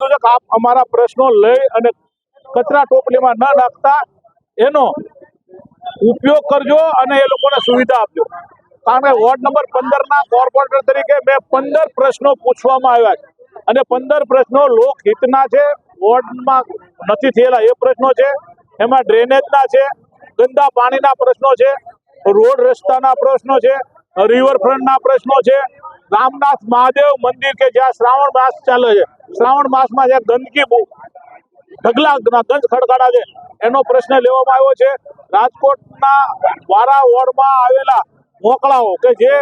છે આપ અમારા પ્રશ્નો લઈ અને કચરા ટોપલીમાં ન નાખતા, એનો ઉપયોગ કરજો અને એ લોકોને સુવિધા આપજો. કારણ કે વોર્ડ નંબર પંદર ના કોર્પોરેટર તરીકે મેં પંદર પ્રશ્નો પૂછવામાં આવ્યા છે. અને પંદર પ્રશ્નો લોકહિતના છે, વોર્ડમાં નથી થયેલા એ પ્રશ્નો છે, એમાં ડ્રેનેજના છે, ગંદા પાણીના પ્રશ્નો છે, રોડ રસ્તાના પ્રશ્નો છે, રિવરફ્રન્ટના પ્રશ્નો છે રામનાથ મહાદેવ મંદિર કે જ્યાં શ્રાવણ માસ ચાલે છે. શ્રાવણ માસમાં જ્યાં ગંદકી બહુ ઢગલા ગંજ ખડકાડા છે, એનો પ્રશ્ન લેવામાં આવ્યો છે. રાજકોટના વારા વોર્ડમાં આવેલા મોકળાઓ કે જે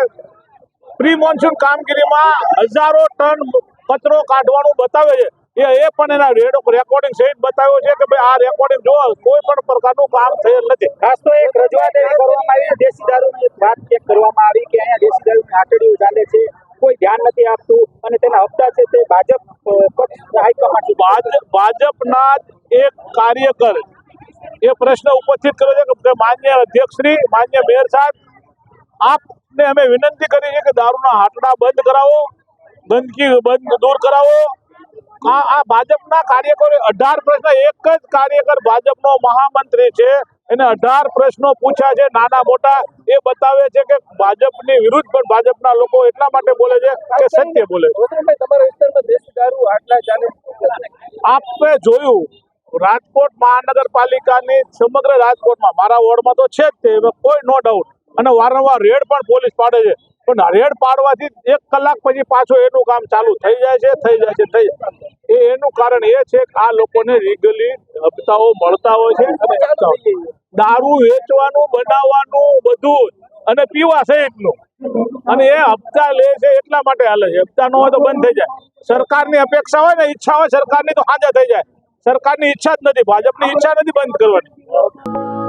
પ્રી મોન્સૂન કામગીરીમાં હજારો ટન કચરો કાઢવાનું બતાવે છે. એ એ પણ એના રેકોર્ડિંગ સહિત બતાવ્યો છે કે ભાઈ આ રેકોર્ડિંગ જો કોઈ પણ પ્રકારનું કામ થયેલ નથી. ખાસ તો એક રજૂઆત કરવામાં આવી દેશી દારૂની વાત કરવામાં આવી કે અહીંયા આટડીઓ ચાલે છે, કોઈ ધ્યાન નથી આપતું અને તેના હપ્તા છે તે ભાજપ ભાજપના એક કાર્યકર એ પ્રશ્ન ઉપસ્થિત કર્યો છે કે માન્ય અધ્યક્ષશ્રી, માન્ય મેયર સાહેબ, આપને અમે વિનંતી કરી છે કે દારૂના હાટડા બંધ કરાવો, ગંદકી બંધ દૂર કરાવો આ આ ભાજપના કાર્યકરો અઢાર પ્રશ્ન એક જ કાર્યકર ભાજપનો મહામંત્રી છે. એને અઢાર પ્રશ્નો પૂછ્યા છે. નાના મોટા એ બતાવે છે કે ભાજપની વિરુદ્ધ પણ ભાજપના લોકો એટલા માટે બોલે છે કે સત્ય બોલે. આપે જોયું રાજકોટ મહાનગરપાલિકાની સમગ્ર રાજકોટમાં મારા વોર્ડમાં તો છે જ તે કોઈ નો ડાઉટ અને વારંવાર રેડ પણ પોલીસ પાડે છે. પણ રેડ પાડવાથી એક કલાક પછી પાછું એનું કામ ચાલુ થઈ જાય છે થઈ જાય છે થઈ જાય એ એનું કારણ એ છે કે આ લોકોને લીગલી હપ્તાઓ મળતા હોય છે અને દારૂ વેચવાનું બનાવવાનું બધું અને પીવા સહિતનું અને એ હપ્તા લે છે એટલા માટે હાલે છે. હપ્તા ન હોય તો બંધ થઈ જાય. સરકારની અપેક્ષા હોય ને ઈચ્છા હોય સરકારની તો હાજર થઈ જાય. સરકારની ઈચ્છા જ નથી. ભાજપની ઈચ્છા નથી બંધ કરવાની.